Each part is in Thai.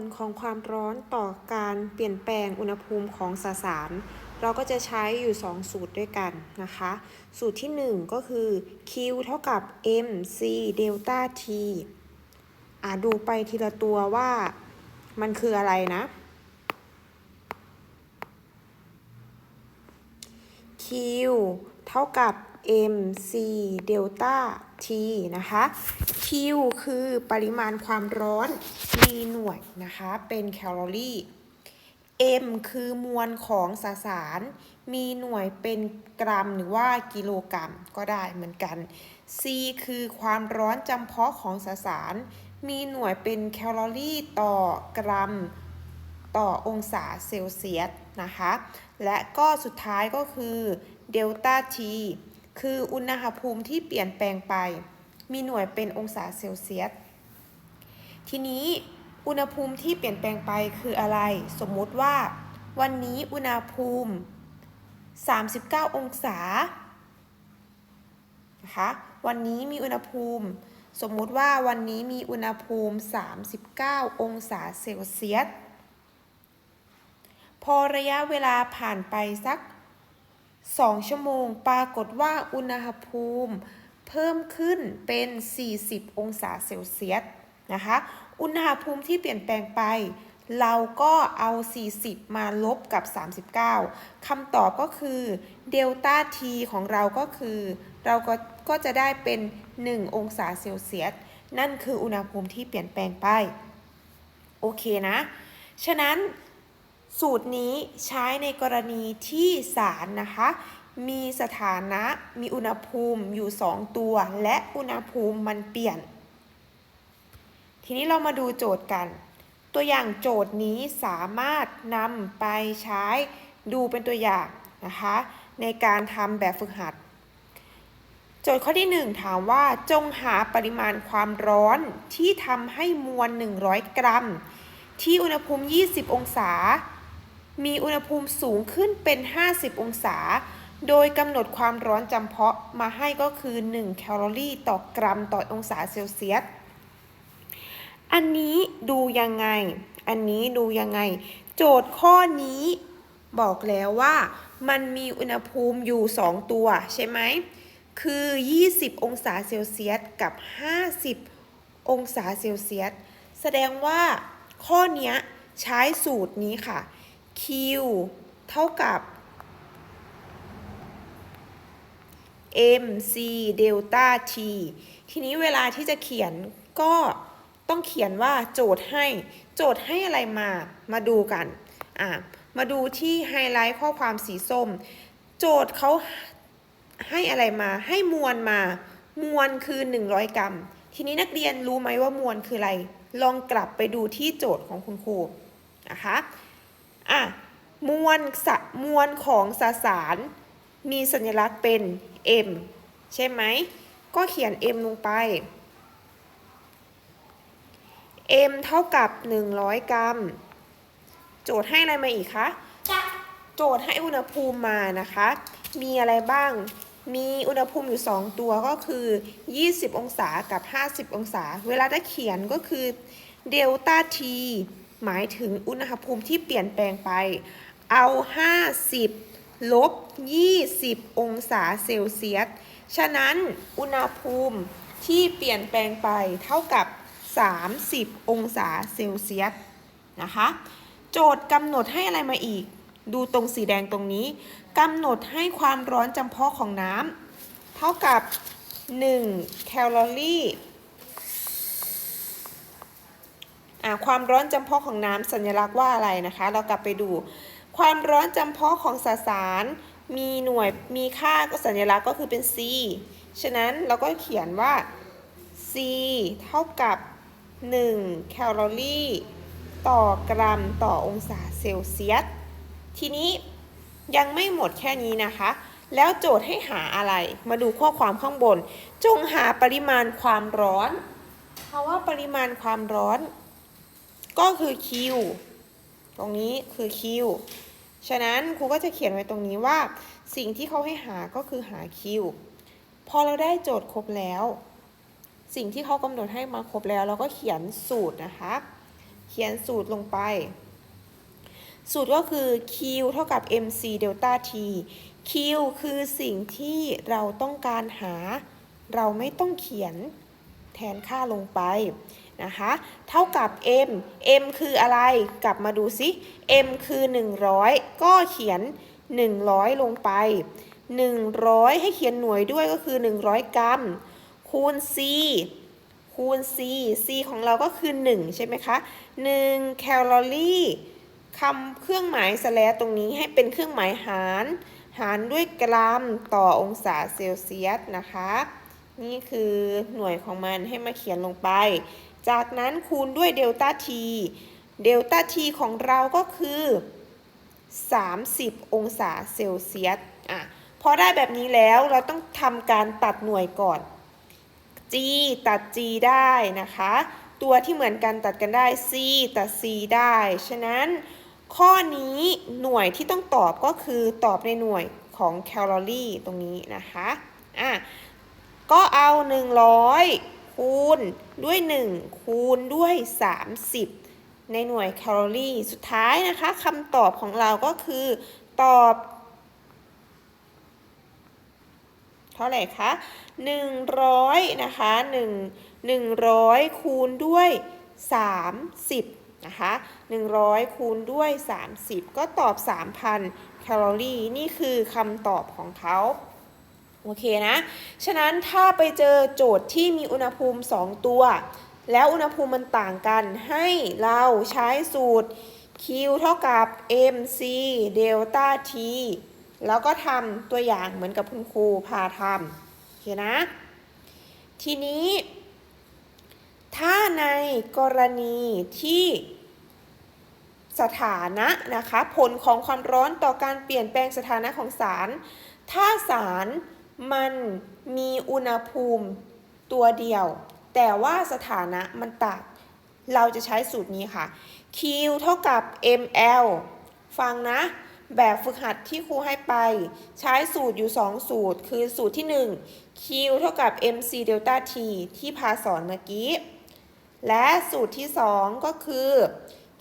ลของความร้อนต่อการเปลี่ยนแปลงอุณหภูมิของสสาร เราก็จะใช้อยู่ 2 สูตรด้วยกันนะคะ สูตรที่ 1 ก็คือ Q เท่ากับ mc เดลต้า t อ่าดูไปทีละตัวว่ามันคืออะไรนะ Q เท่ากับ mc เดลต้า t นะคะ Q คือปริมาณความร้อนมีหน่วยนะคะ เป็นแคลอรี่ M คือมวลของสสาร มีหน่วยเป็นกรัมหรือว่ากิโลกรัมก็ได้เหมือนกัน C คือความร้อนจำเพาะของสสาร มีหน่วยเป็นแคลอรี่ต่อกรัม ต่อองศาเซลเซียสนะคะ และก็สุดท้ายก็คือเดลต้า T คืออุณหภูมิที่เปลี่ยนแปลงไป มีหน่วยเป็นองศาเซลเซียส ทีนี้อุณหภูมิที่เปลี่ยนแปลงไปคืออะไร สมมุติว่า วันนี้อุณหภูมิ 39 องศา นะคะ วันนี้มีอุณหภูมิ สมมุติว่าวันนี้มีอุณหภูมิ 39 องศาเซลเซียส พอระยะเวลาผ่านไปสัก 2 ชั่วโมง ปรากฏว่าอุณหภูมิเพิ่มขึ้นเป็น 40 องศาเซลเซียสนะคะ อุณหภูมิที่เปลี่ยนแปลงไป เราก็เอา 40 มาลบกับ 39 คำตอบก็คือเดลต้า T ของเราก็คือ เราก็ก็จะได้เป็น 1 องศาเซลเซียส นั่นคืออุณหภูมิที่เปลี่ยนแปลงไป โอเคนะ ฉะนั้น สูตรนี้ใช้ในกรณีที่สารนะคะ มีสถานะมีอุณหภูมิอยู่ 2 ตัว และอุณหภูมิมันเปลี่ยน ทีนี้เรามาดูโจทย์กัน ตัวอย่างโจทย์นี้สามารถนำไปใช้ดูเป็นตัวอย่างนะคะ ในการทำแบบฝึกหัด โจทย์ข้อที่ 1 ถามว่าจงหาปริมาณความร้อนที่ทำให้มวล 100 กรัม ที่อุณหภูมิ 20 องศา มีอุณหภูมิสูงขึ้นเป็น 50 องศา โดยกำหนดความร้อนจำเพาะมาให้ก็คือ 1 แคลอรี่ต่อกรัมต่อองศาเซลเซียส อันนี้ดูยังไง อันนี้ดูยังไง โจทย์ข้อนี้บอกแล้วว่ามันมีอุณหภูมิอยู่ 2 ตัวใช่ไหม คือ 20 องศาเซลเซียสกับ 50 องศาเซลเซียส แสดงว่าข้อนี้ใช้สูตรนี้ค่ะ Q เท่ากับ mc เดลต้า t ทีนี้เวลาที่จะเขียนก็ต้องเขียนว่าโจทย์ให้ โจทย์ให้อะไรมา มาดูกัน อะ มาดูที่ไฮไลท์ข้อความสีส้ม โจทย์เขาให้อะไรมา ให้มวลมา มวลคือ 100 กรัม ทีนี้นักเรียนรู้ไหมว่ามวลคืออะไร ลองกลับไปดูที่โจทย์ของคุณครูนะคะ อะมวลสะมวลของสสารมีสัญลักษณ์เป็น m ใช่ไหม ก็เขียน m ลงไป m เท่ากับ 100 กรัม โจทย์ให้อะไรมาอีกคะ โจทย์ให้อุณหภูมิมานะคะ มีอะไรบ้าง มีอุณหภูมิอยู่ 2 ตัวก็คือ 20 องศากับ 50 องศา เวลาจะเขียนก็คือเดลต้า t หมายถึงอุณหภูมิที่เปลี่ยนแปลงไป เอา 50 ลบ 20 องศาเซลเซียส ฉะนั้นอุณหภูมิที่เปลี่ยนแปลงไปเท่ากับ 30 องศาเซลเซียสนะคะ โจทย์กำหนดให้อะไรมาอีก ดูตรงสีแดงตรงนี้กำหนดให้ความร้อนจำเพาะของน้ำเท่ากับ 1 แคลอรี่อ่า ความร้อนจำเพาะของน้ำสัญลักษณ์ว่าอะไรนะคะ เรากลับไปดู ความร้อนจำเพาะของสสาร มีหน่วยมีค่าก็สัญลักษณ์ก็คือเป็น C ฉะนั้นเราก็เขียนว่า C เท่ากับ 1 แคลอรี่ ต่อกรัมต่อองศาเซลเซียส ทีนี้ยังไม่หมดแค่นี้นะคะ แล้วโจทย์ให้หาอะไร มาดูข้อความข้างบน จงหาปริมาณความร้อนเพราะว่าปริมาณความร้อน ก็คือ Q ตรงนี้คือ Q ฉะนั้นครูก็จะเขียนไว้ตรงนี้ว่า สิ่งที่เขาให้หาก็คือหา Q พอเราได้โจทย์ครบแล้ว สิ่งที่เขากำหนดให้มาครบแล้ว เราก็เขียนสูตรนะคะ เขียนสูตรลงไป สูตรก็คือ Q เท่ากับ mc เดลต้า t Q คือสิ่งที่เราต้องการหา เราไม่ต้องเขียนแทนค่าลงไป นะคะ เท่ากับ m m คืออะไร กลับมาดูซิ m คือ 100 ก็เขียน 100 ลงไป 100 ให้เขียนหน่วยด้วยก็คือ 100 กรัม คูณ c คูณ c c ของเราก็คือ 1 ใช่ไหมคะ 1 แคลอรี่คำเครื่องหมายสแลตรงนี้ให้เป็นเครื่องหมายหาร หารด้วยกรัมต่อองศาเซลเซียสนะคะ นี่คือหน่วยของมันให้มาเขียนลงไป จากนั้นคูณด้วยเดลต้าทีเดลต้าทีของเราก็คือ 30 องศาเซลเซียสอะพอได้แบบนี้แล้วเราต้องทำการตัดหน่วยก่อน G ตัด G ได้นะคะ ตัวที่เหมือนกันตัดกันได้ C ตัด C ได้ ฉะนั้นข้อนี้หน่วยที่ต้องตอบก็คือตอบในหน่วยของแคลอรี่ตรงนี้นะคะ อะ ก็เอา 100 คูณด้วย 1 คูณด้วย 30 ในหน่วยแคลอรี่ สุดท้ายนะคะคำตอบของเราก็คือ ตอบ เท่าไหร่คะ 100 นะคะ1 100 คูณด้วย 30 นะคะ 100 คูณด้วย 30 ก็ตอบ 3,000 แคลอรี่ นี่คือคำตอบของเขา โอเคนะ ฉะนั้นถ้าไปเจอโจทย์ที่มีอุณหภูมิ 2 ตัว แล้วอุณหภูมิมันต่างกัน ให้เราใช้สูตร Q เท่ากับ mc เดลต้า t แล้วก็ทำตัวอย่างเหมือนกับคุณครูพาทำโอเคนะ ทีนี้ ถ้าในกรณีที่สถานะนะคะ ผลของความร้อนต่อการเปลี่ยนแปลงสถานะของสาร ถ้าสาร มันมีอุณหภูมิตัวเดียว แต่ว่าสถานะมันต่างเราจะใช้สูตรนี้ค่ะ Q เท่ากับ ml ฟังนะ แบบฝึกหัดที่ครูให้ไป ใช้สูตรอยู่ 2 สูตร คือสูตรที่ 1 Q เท่ากับ mc delta t ที่พาสอนเมื่อกี้ และสูตรที่ 2 ก็คือ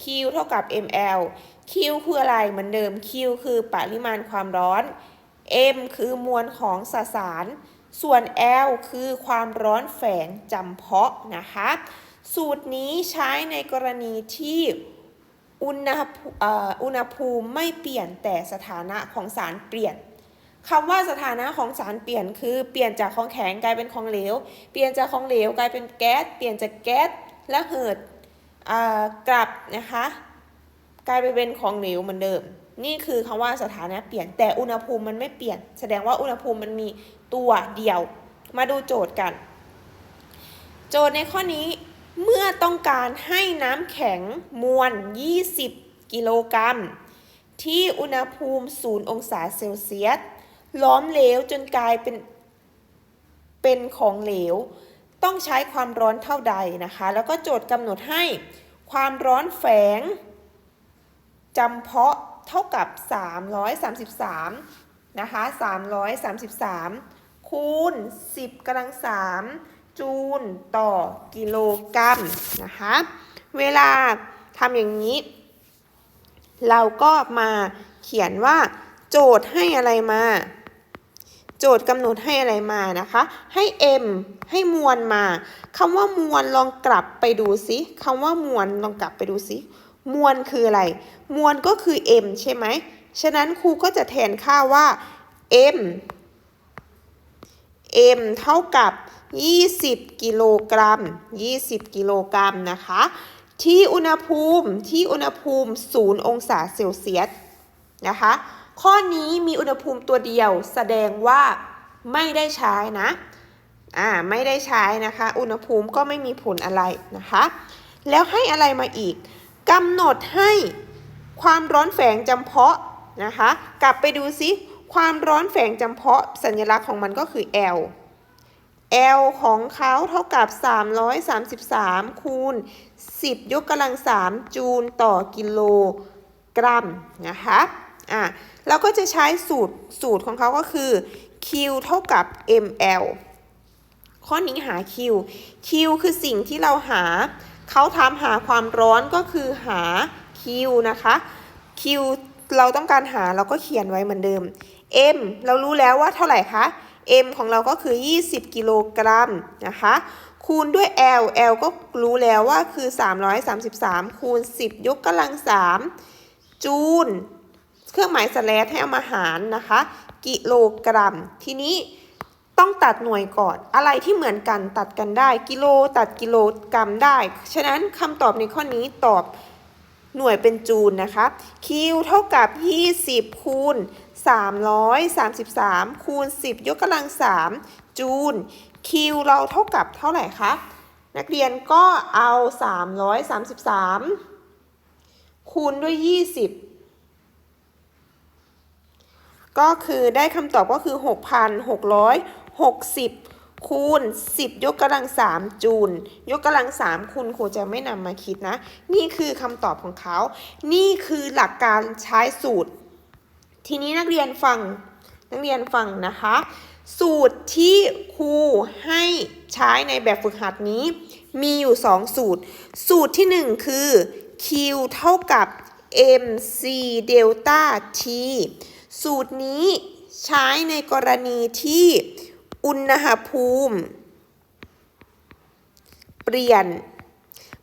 Q เท่ากับ ml Q คืออะไรเหมือนเดิม Q คือปริมาณความร้อน M คือมวลของสสาร ส่วน L คือความร้อนแฝงจำเพาะนะคะ สูตรนี้ใช้ในกรณีที่อุณหภูเอ่ออุณหภูมิไม่เปลี่ยนแต่สถานะของสารเปลี่ยนคำว่าสถานะของสารเปลี่ยนคือเปลี่ยนจากของแข็งกลายเป็นของเหลว เปลี่ยนจากของเหลวกลายเป็นแก๊ส เปลี่ยนจากแก๊สและเหิดอ่ากลับนะคะ กลายไปเป็นของเหลวเหมือนเดิม นี่คือคำว่าสถานะเปลี่ยน แต่อุณหภูมิมันไม่เปลี่ยน แสดงว่าอุณหภูมิมันมีตัวเดียว มาดูโจทย์กัน โจทย์ในข้อนี้เมื่อต้องการให้น้ำแข็งมวล 20 กิโลกรัม ที่อุณหภูมิ 0 องศาเซลเซียส ล้อมเหลวจนกลายเป็น เป็นของเหลว ต้องใช้ความร้อนเท่าใดนะคะ แล้วก็โจทย์กำหนดให้ความร้อนแฝงจำเพาะ เท่ากับ 333 นะคะ 333 คูณ 10กำลัง 3 จูลต่อกิโลกรัมนะคะ เวลาทำอย่างนี้ เราก็มาเขียนว่า โจทย์ให้อะไรมา โจทย์กำหนดให้อะไรมานะคะ ให้ m ให้มวลมาคำว่ามวลลองกลับไปดูสิคำว่ามวลลองกลับไปดูสิ มวลคืออะไร มวลก็คือ m ใช่ไหม ฉะนั้นครูก็จะแทนค่าว่า m m เท่ากับ 20 กิโลกรัม 20 กิโลกรัมนะคะ ที่อุณหภูมิที่อุณหภูมิ 0 องศาเซลเซียสนะคะ ข้อนี้มีอุณหภูมิตัวเดียวแสดงว่าไม่ได้ใช้นะ อ่า ไม่ได้ใช้นะคะ อุณหภูมิก็ไม่มีผลอะไรนะคะ แล้วให้อะไรมาอีก กำหนดให้ความร้อนแฝงจำเพาะนะคะ กลับไปดูซิความร้อนแฝงจำเพาะสัญลักษณ์ของมันก็คือ L L ของเขาเท่ากับ 333 คูณ 10 ยกกำลัง 3 จูลต่อกิโลกรัมนะคะอะเราก็จะใช้สูตรสูตรของเขาก็คือ Q เท่ากับ ml ข้อนี้หา Q Q คือสิ่งที่เราหา เขาถามหาความร้อนก็คือหา Q นะคะ Q เราต้องการหาเราก็เขียนไว้เหมือนเดิม M เรารู้แล้วว่าเท่าไหร่คะ M ของเราก็คือ 20 กิโลกรัมนะคะ คูณด้วย L L ก็รู้แล้วว่าคือ 333 คูณ 10 ยกกำลัง 3 จูล เครื่องหมายสแลชให้เอามาหารนะคะ กิโลกรัม ทีนี้ ต้องตัดหน่วยก่อน อะไรที่เหมือนกันตัดกันได้ กิโลตัดกิโลกรัมได้ ฉะนั้นคำตอบในข้อนี้ตอบหน่วยเป็นจูลนะคะคิวเท่ากับ 20 คูณ 333 คูณ 10 ยกกำลัง 3 จูลคิวเราเท่ากับเท่าไหร่คะ นักเรียนก็เอา 333 คูณด้วย 20ก็คือได้คำตอบก็คือ 60 คูณ 10 ยกกำลัง3จูล ยกกำลัง3คุณครูจะไม่นำมาคิดนะ นี่คือคำตอบของเขา นี่คือหลักการใช้สูตร ทีนี้นักเรียนฟัง นักเรียนฟังนะคะ สูตรที่ครูให้ใช้ในแบบฝึกหัดนี้ มีอยู่ 2 สูตร สูตรที่ 1 คือ Q เท่ากับ mc เดลต้า t สูตรนี้ใช้ในกรณีที่ อุณหภูมิ เปลี่ยน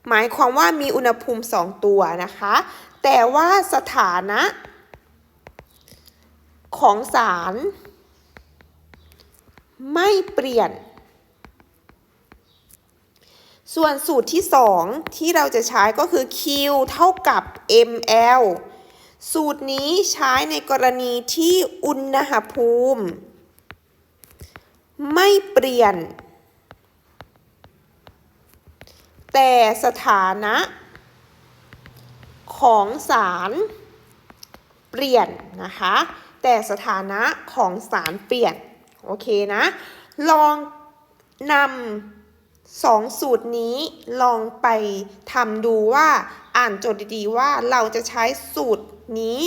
หมายความว่ามีอุณหภูมิ 2 ตัวนะคะ แต่ว่าสถานะ ของสาร ไม่เปลี่ยน ส่วนสูตรที่ 2 ที่เราจะใช้ก็คือ Q เท่ากับ ml สูตรนี้ใช้ในกรณีที่อุณหภูมิ ไม่เปลี่ยน แต่สถานะ ของสารเปลี่ยนนะคะ แต่สถานะของสารเปลี่ยน โอเคนะ ลองนำสองสูตรนี้ลองไปทำดูว่าอ่านโจทย์ดีๆว่าเราจะใช้สูตรนี้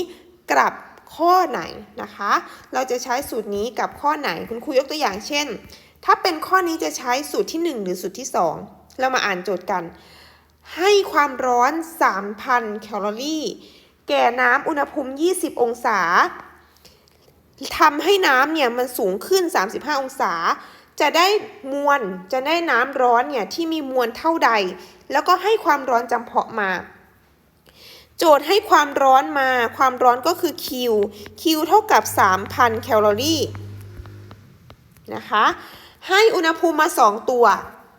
กลับ ข้อไหนนะคะ เราจะใช้สูตรนี้กับข้อไหนคุณครูยกตัวอย่างเช่น ถ้าเป็นข้อนี้จะใช้สูตรที่ 1 หรือสูตรที่ 2 เรามาอ่านโจทย์กัน ให้ความร้อน 3,000 แคลอรี่ แก่น้ำอุณหภูมิ 20 องศาทำให้น้ำเนี่ยมันสูงขึ้น 35 องศา จะได้มวลจะได้น้ำร้อนเนี่ยที่มีมวลเท่าใด แล้วก็ให้ความร้อนจำเพาะมา โจทย์ให้ความร้อนมา ความร้อนก็คือ Q Q เท่ากับ 3,000 แคลอรี่นะคะ ให้อุณหภูมิมา 2 ตัว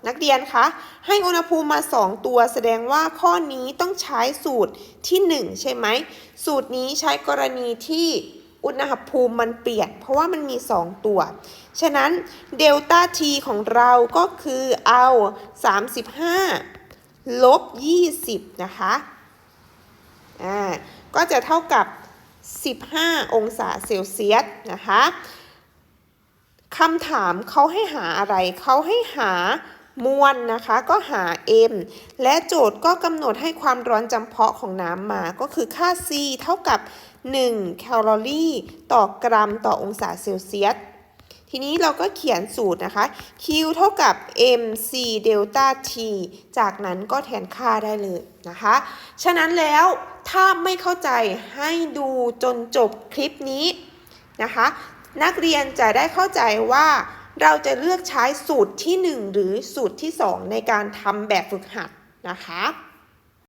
นักเรียนคะ ให้อุณหภูมิมา 2 ตัว แสดงว่าข้อนี้ต้องใช้สูตรที่ 1 ใช่ไหม สูตรนี้ใช้กรณีที่อุณหภูมิมันเปลี่ยน เพราะว่ามันมี 2 ตัว ฉะนั้นเดลต้า T ของเราก็คือเอา 35 ลบ 20 นะคะ อ่าก็จะเท่ากับ 15 องศาเซลเซียสนะคะคำถามเขาให้หาอะไรเขาให้หามวลนะคะ ก็หา m และโจทย์ก็กำหนดให้ความร้อนจำเพาะของน้ำมา ก็คือค่า c เท่ากับ 1 แคลอรี่ ต่อกรัมต่อองศาเซลเซียส ทีนี้เราก็เขียนสูตรนะคะ Q เท่ากับ mc เดลต้า t จากนั้นก็แทนค่าได้เลยนะคะ ฉะนั้นแล้ว ถ้าไม่เข้าใจให้ดูจนจบคลิปนี้นะคะ นักเรียนจะได้เข้าใจว่าเราจะเลือกใช้สูตรที่ 1 หรือสูตรที่ 2 ในการทำแบบฝึกหัดนะคะ